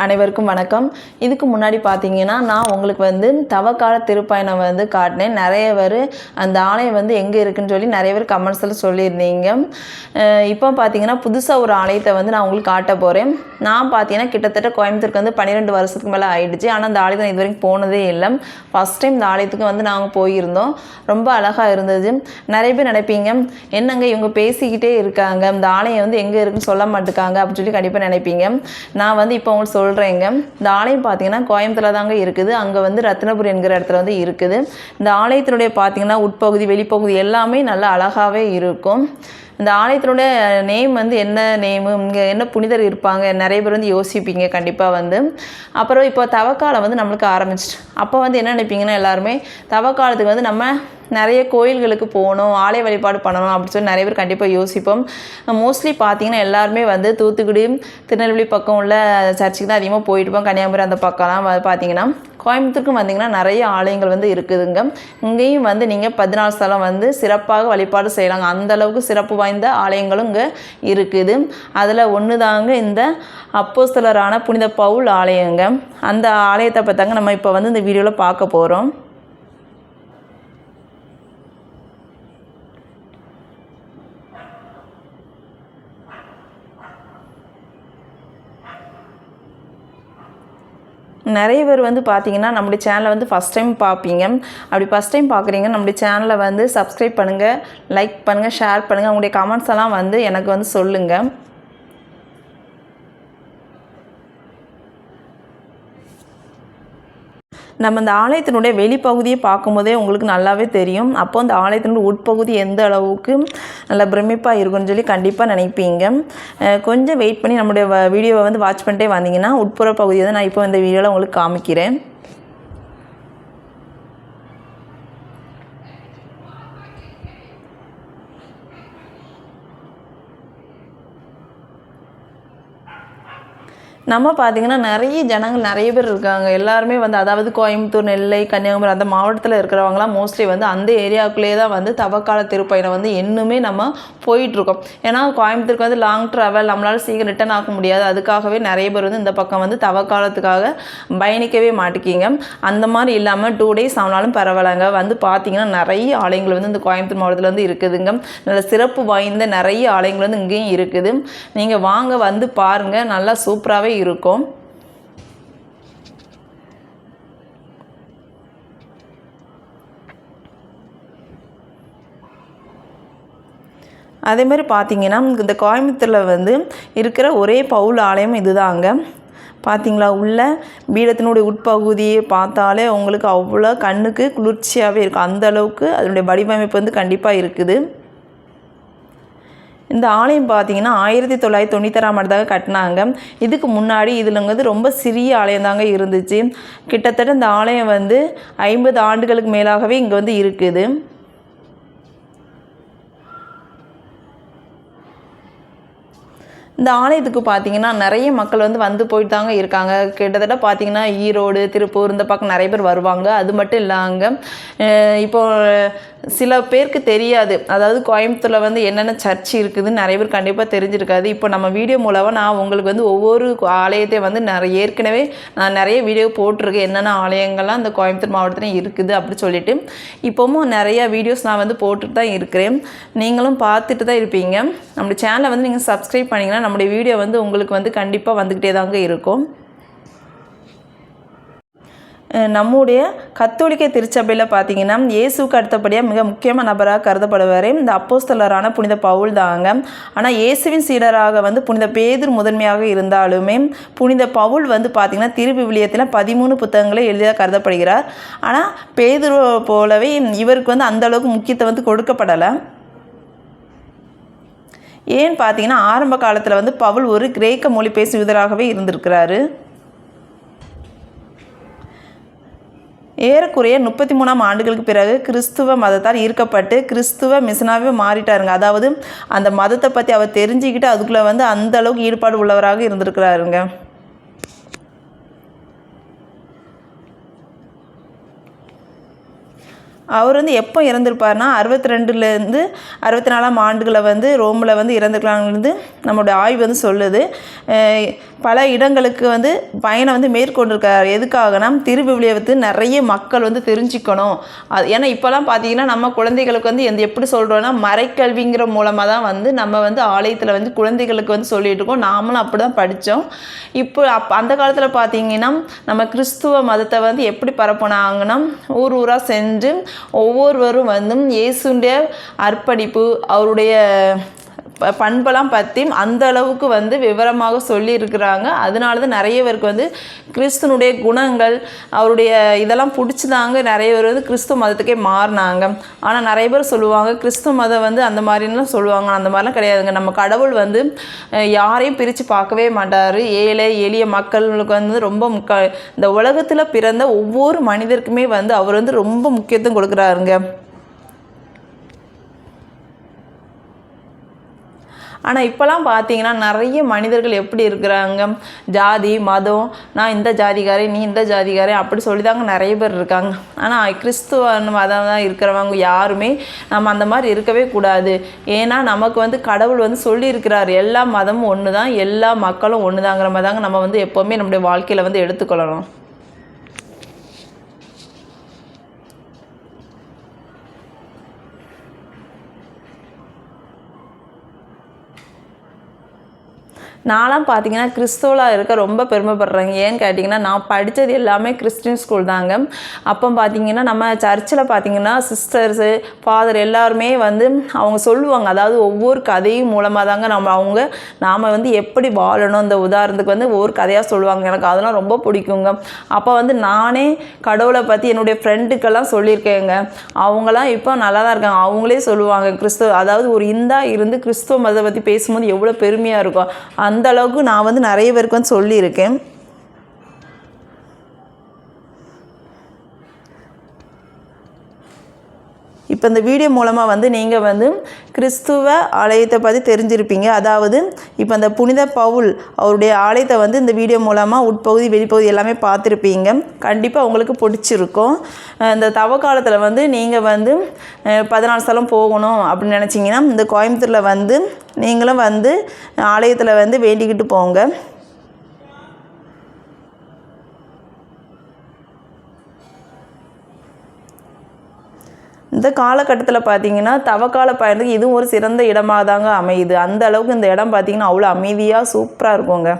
அனைவருக்கும் வணக்கம். இதுக்கு முன்னாடி பார்த்தீங்கன்னா நான் உங்களுக்கு வந்து தவக்கால திருப்பயணம் வந்து காட்டினேன். நிறைய பேர் அந்த ஆலயம் வந்து எங்கே இருக்குன்னு சொல்லி நிறைய பேர் கமெண்ட்ஸில் சொல்லியிருந்தீங்க. இப்போ பார்த்தீங்கன்னா புதுசாக ஒரு ஆலயத்தை வந்து நான் உங்களுக்கு காட்ட போகிறேன் நான் பார்த்தீங்கன்னா கிட்டத்தட்ட கோயம்புத்தூருக்கு வந்து பன்னிரெண்டு வருஷத்துக்கு மேலே ஆயிடுச்சு. ஆனால் அந்த ஆலயத்தை நான் இது வரைக்கும் போனதே இல்லை. ஃபஸ்ட் டைம் இந்த ஆலயத்துக்கு வந்து நாங்கள் போயிருந்தோம். ரொம்ப அழகாக இருந்தது. நிறைய பேர் நினைப்பீங்க என்னங்க இவங்க பேசிக்கிட்டே இருக்காங்க? இந்த ஆலயம் வந்து எங்கே இருக்குன்னு சொல்ல மாட்டுக்காங்க அப்படின்னு சொல்லி கண்டிப்பாக நினைப்பீங்க. நான் வந்து இப்போ உங்களுக்கு சொல்கிறேங்க இந்த ஆலயம் பார்த்தீங்கன்னா கோயம்புத்தூரில் தாங்க இருக்குது. அங்கே வந்து ரத்னபுரி என்கிற இடத்துல வந்து இருக்குது. இந்த ஆலயத்தினுடைய பார்த்தீங்கன்னா உட்பகுதி வெளிப்பகுதி எல்லாமே நல்லா அழகாகவே இருக்கும். இந்த ஆலயத்தினுடைய நேம் வந்து என்ன நேமு இங்கே என்ன புனிதர் இருப்பாங்க நிறைய பேர் வந்து யோசிப்பீங்க கண்டிப்பாக வந்து. அப்புறம் இப்போ தவக்காலம் வந்து நம்மளுக்கு ஆரம்பிச்சிட்டு அப்போ வந்து என்ன நினைப்பீங்கன்னா எல்லாருமே தவக்காலத்துக்கு வந்து நம்ம நிறைய கோயில்களுக்கு போகணும் ஆலய வழிபாடு பண்ணணும் அப்படின்னு சொல்லி நிறைய பேர் கண்டிப்பாக யோசிப்போம். மோஸ்ட்லி பார்த்தீங்கன்னா எல்லாருமே வந்து தூத்துக்குடி திருநெல்வேலி பக்கம் உள்ள சர்ச்சுக்கு தான் அதிகமாக போயிட்டுப்போம் கன்னியாகுமரி அந்த பக்கம்லாம் வந்து பார்த்தீங்கன்னா கோயம்புத்தூருக்கும் வந்தீங்கன்னா நிறைய ஆலயங்கள் வந்து இருக்குதுங்க. இங்கேயும் வந்து நீங்கள் பதினாலு ஸ்தலம் வந்து சிறப்பாக வழிபாடு செய்யலாங்க. அந்த அளவுக்கு சிறப்பு வாய்ந்த ஆலயங்களும் இங்கே இருக்குது. அதில் ஒன்று தாங்க இந்த அப்போஸ்தலரான புனித பவுல் ஆலயங்க. அந்த ஆலயத்தை பார்த்தாங்க நம்ம இப்போ வந்து இந்த வீடியோவில் பார்க்க போகிறோம் நிறைய பேர் வந்து பார்த்தீங்கன்னா நம்முடைய சேனலை வந்து ஃபஸ்ட் டைம் பார்ப்பீங்க அப்படி ஃபஸ்ட் டைம் பார்க்குறீங்க நம்முடைய சேனலை வந்து சப்ஸ்கிரைப் பண்ணுங்கள் லைக் பண்ணுங்கள் ஷேர் பண்ணுங்கள் உங்களுடைய கமெண்ட்ஸ் எல்லாம் வந்து எனக்கு வந்து சொல்லுங்கள் நம்ம இந்த ஆலயத்தினுடைய வெளிப்பகுதியை பார்க்கும்போதே உங்களுக்கு நல்லாவே தெரியும். அப்போ அந்த ஆலயத்தினுடைய உட்பகுதி எந்த அளவுக்கு நல்ல பிரமிப்பாக இருக்கும்னு சொல்லி கண்டிப்பாக நினைப்பீங்க. கொஞ்சம் வெயிட் பண்ணி நம்முடைய வீடியோவை வந்து வாட்ச் பண்ணிட்டே வந்தீங்கன்னா உட்புற பகுதியை தான் நான் இப்போ இந்த வீடியோவில் உங்களுக்கு காமிக்கிறேன். நம்ம பார்த்தீங்கன்னா நிறைய ஜனங்கள் நிறைய பேர் இருக்காங்க. எல்லாருமே வந்து அதாவது கோயம்புத்தூர் நெல்லை கன்னியாகுமரி அந்த மாவட்டத்தில் இருக்கிறவங்களாம் மோஸ்ட்லி வந்து அந்த ஏரியாவுக்குள்ளேயே தான் வந்து தவக்கால திருப்பயணம் வந்து இன்னுமே நம்ம போயிட்டுருக்கோம். ஏன்னா கோயம்புத்தூருக்கு வந்து லாங் ட்ராவல் நம்மளால் சீக்கிரம் ரிட்டர்ன் ஆக முடியாது. அதுக்காகவே நிறைய பேர் வந்து இந்த பக்கம் வந்து தவக்காலத்துக்காக பயணிக்கவே மாட்டிக்கிங்க அந்த மாதிரி இல்லாமல் டூ டேஸ் ஆனாலும் பரவாயில்லங்க. வந்து பார்த்திங்கன்னா நிறைய ஆலயங்கள் வந்து இந்த கோயம்புத்தூர் மாவட்டத்தில் வந்து இருக்குதுங்க. நல்ல சிறப்பு வாய்ந்த நிறைய ஆலயங்கள் வந்து இங்கேயும் இருக்குது. நீங்கள் வாங்க வந்து பாருங்கள் நல்லா சூப்பராகவே இருக்கும். அதே மாதிரி பார்த்தீங்கன்னா இந்த கோயம்புத்தூரில் வந்து இருக்கிற ஒரே பவுல் ஆலயம் இதுதாங்க. பார்த்தீங்களா? உள்ள பீடத்தினுடைய உட்பகுதியை பார்த்தாலே உங்களுக்கு அவ்வளோ கண்ணுக்கு குளிர்ச்சியாகவே இருக்கும். அந்த அளவுக்கு அதனுடைய வடிவமைப்பு வந்து கண்டிப்பாக இருக்குது. இந்த ஆலயம் பார்த்தீங்கன்னா ஆயிரத்தி தொள்ளாயிரத்தி தொண்ணூத்தாறாம் ஆண்டு கட்டினாங்க. இதுக்கு முன்னாடி இதில் வந்து ரொம்ப சிறிய ஆலயம் தாங்க இருந்துச்சு. கிட்டத்தட்ட இந்த ஆலயம் வந்து ஐம்பது ஆண்டுகளுக்கு மேலாகவே இங்கே வந்து இருக்குது. இந்த ஆலயத்துக்கு பார்த்தீங்கன்னா நிறைய மக்கள் வந்து வந்து போயிட்டு தாங்க இருக்காங்க. கிட்டத்தட்ட பார்த்தீங்கன்னா ஈரோடு திருப்பூர் இந்த பக்கம் நிறைய பேர் வருவாங்க. அது மட்டும் இல்லாங்க அஹ் இப்போ சில பேருக்கு தெரியாது. அதாவது கோயம்புத்தூரில் வந்து என்னென்ன சர்ச் இருக்குதுன்னு நிறைய பேர் கண்டிப்பாக தெரிஞ்சிருக்காது. இப்போ நம்ம வீடியோ மூலமாக நான் உங்களுக்கு வந்து ஒவ்வொரு ஆலயத்தை வந்து நிறைய ஏற்கனவே நான் நிறைய வீடியோ போட்டிருக்கேன். என்னென்ன ஆலயங்கள்லாம் அந்த கோயம்புத்தூர் மாவட்டத்தில் இருக்குது அப்படி சொல்லிட்டு. இப்போவும் நிறையா வீடியோஸ் நான் வந்து போட்டுட்டு தான் இருக்கிறேன். நீங்களும் பார்த்துட்டு தான் இருப்பீங்க. நம்முடைய சேனலை வந்து நீங்கள் சப்ஸ்கிரைப் பண்ணிங்கன்னா நம்முடைய வீடியோ வந்து உங்களுக்கு வந்து கண்டிப்பாக வந்துக்கிட்டே தாங்க இருக்கும். நம்முடைய கத்தோலிக்க திருச்சபையில் பார்த்தீங்கன்னா இயேசுக்கு அடுத்தபடியாக மிக முக்கியமான நபராக கருதப்படுவார். இந்த அப்போஸ்தலரான புனித பவுல் தாங்க. ஆனால் இயேசுவின் சீடராக வந்து புனித பேதர் முதன்மையாக இருந்தாலுமே புனித பவுல் வந்து பார்த்திங்கன்னா திருவிவிலியத்தில் பதிமூணு புத்தகங்களை எளிதாக கருதப்படுகிறார். ஆனால் பேதுரு போலவே இவருக்கு வந்து அந்தளவுக்கு முக்கியத்துவம் வந்து கொடுக்கப்படலை. ஏன்னு பார்த்தீங்கன்னா ஆரம்ப காலத்தில் வந்து பவுல் ஒரு கிரேக்க மொழி பேசும் யூதராகவே இருந்திருக்கிறாரு. ஏறக்குறைய முப்பத்தி மூணாம் ஆண்டுகளுக்கு பிறகு கிறிஸ்துவ மதத்தால் ஈர்க்கப்பட்டு கிறிஸ்துவ மிஷனாவே மாறிட்டாருங்க. அதாவது அந்த மதத்தை பற்றி அவர் தெரிஞ்சுக்கிட்டு அதுக்குள்ளே வந்து அந்த அளவுக்கு ஈடுபாடு உள்ளவராக இருந்திருக்கிறாருங்க. அவர் வந்து எப்போ இறந்துருப்பார்னா அறுபத்தி ரெண்டுலேருந்து அறுபத்தி நாலாம் ஆண்டுகளை வந்து ரோமில் வந்து இறந்துருக்கலாங்கிறது நம்மளுடைய ஆய்வு வந்து சொல்லுது. பல இடங்களுக்கு வந்து பயணம் வந்து மேற்கொண்டிருக்கார். எதுக்காகனா திருவிவிலியத்தை நிறைய மக்கள் வந்து தெரிஞ்சுக்கணும். அது ஏன்னா இப்போலாம் பார்த்தீங்கன்னா நம்ம குழந்தைகளுக்கு வந்து எந்த எப்படி சொல்கிறோன்னா மறைக்கல்விங்கிற மூலமாக தான் வந்து நம்ம வந்து ஆலயத்தில் வந்து குழந்தைகளுக்கு வந்து சொல்லிகிட்டு இருக்கோம் நாமளும் அப்படி தான் படித்தோம். இப்போ அப் அந்த காலத்தில் பார்த்தீங்கன்னா நம்ம கிறிஸ்துவ மதத்தை வந்து எப்படி பரப்புனாங்கன்னா ஊர் ஊராக சென்று ஒவ்வொருவரும் வந்து இயேசுடைய அர்ப்பணிப்பு அவருடைய பண்பெல்லாம் பற்றி அந்த அளவுக்கு வந்து விவரமாக சொல்லியிருக்கிறாங்க. அதனால தான் நிறைய பேருக்கு வந்து கிறிஸ்துனுடைய குணங்கள் அவருடைய இதெல்லாம் பிடிச்சிதாங்க நிறைய பேர் வந்து கிறிஸ்துவ மதத்துக்கே மாறினாங்க. ஆனால் நிறைய பேர் சொல்லுவாங்க கிறிஸ்துவ மதம் வந்து அந்த மாதிரிலாம் சொல்லுவாங்க. அந்த மாதிரிலாம் கிடையாதுங்க. நம்ம கடவுள் வந்து யாரையும் பிரித்து பார்க்கவே மாட்டார். ஏழை எளிய மக்களுக்கு வந்து ரொம்ப முக்க இந்த உலகத்தில் பிறந்த ஒவ்வொரு மனிதருக்குமே வந்து அவர் வந்து ரொம்ப முக்கியத்துவம் கொடுக்குறாருங்க. ஆனால் இப்போலாம் பார்த்தீங்கன்னா நிறைய மனிதர்கள் எப்படி இருக்கிறாங்க? ஜாதி மதம் நான் இந்த ஜாதிகாரே நீ இந்த ஜாதிகாரே அப்படி சொல்லி தாங்க நிறைய பேர் இருக்காங்க. ஆனால் கிறிஸ்துவ மதம் தான் இருக்கிறவங்க யாருமே நம்ம அந்த மாதிரி இருக்கவே கூடாது. ஏன்னா நமக்கு வந்து கடவுள் வந்து சொல்லியிருக்கிறார் எல்லா மதமும் ஒன்று தான் எல்லா மக்களும் ஒன்று தாங்கிற மாதிரி தாங்க நம்ம வந்து எப்போவுமே நம்முடைய வாழ்க்கையில் வந்து எடுத்துக்கொள்ளணும். நான்லாம் பார்த்தீங்கன்னா கிறிஸ்துவலாக இருக்க ரொம்ப பெருமைப்படுறேங்க. ஏன்னு கேட்டிங்கன்னா நான் படித்தது எல்லாமே கிறிஸ்டின் ஸ்கூல் தாங்க. அப்போ பார்த்தீங்கன்னா நம்ம சர்ச்சில் பார்த்தீங்கன்னா சிஸ்டர்ஸு ஃபாதர் எல்லாருமே வந்து அவங்க சொல்லுவாங்க. அதாவது ஒவ்வொரு கதையும் மூலமாக தாங்க நம்ம அவங்க நாம் வந்து எப்படி வாழணும். இந்த உதாரணத்துக்கு வந்து ஒவ்வொரு கதையாக சொல்லுவாங்க. எனக்கு அதெல்லாம் ரொம்ப பிடிக்குங்க. அப்போ வந்து நானே கடவுளை பற்றி என்னுடைய ஃப்ரெண்டுக்கெல்லாம் சொல்லியிருக்கேங்க. அவங்களாம் இப்போ நல்லா தான் இருக்காங்க. அவங்களே சொல்லுவாங்க கிறிஸ்துவ அதாவது ஒரு இந்தா இருந்து கிறிஸ்துவ மதத்தை பற்றி பேசும்போது எவ்வளோ பெருமையாக இருக்கும். அந்த அளவுக்கு நான் வந்து நிறைய பேருக்கு வந்து சொல்லியிருக்கேன். இப்போ இந்த வீடியோ மூலமாக வந்து நீங்கள் வந்து கிறிஸ்துவ ஆலயத்தை பற்றி தெரிஞ்சிருப்பீங்க. அதாவது இப்போ அந்த புனித பவுல் அவருடைய ஆலயத்தை வந்து இந்த வீடியோ மூலமாக உட்பகுதி வெளிப்பகுதி எல்லாமே பார்த்துருப்பீங்க. கண்டிப்பாக உங்களுக்கு பிடிச்சிருக்கும். இந்த தவ காலத்தில் வந்து நீங்கள் வந்து பதினாலு ஸ்தலம் போகணும் அப்படின்னு நினச்சிங்கன்னா இந்த கோயம்புத்தூரில் வந்து நீங்களும் வந்து ஆலயத்தில் வந்து வேண்டிக்கிட்டு போங்க. இந்த காலகட்டத்தில் பார்த்தீங்கன்னா தவக்கால பயணத்துக்கு இதுவும் ஒரு சிறந்த இடமாக தாங்க அமையுது. அந்த அளவுக்கு இந்த இடம் பார்த்தீங்கன்னா அவ்வளோ அமைதியாக சூப்பராக இருக்குங்க.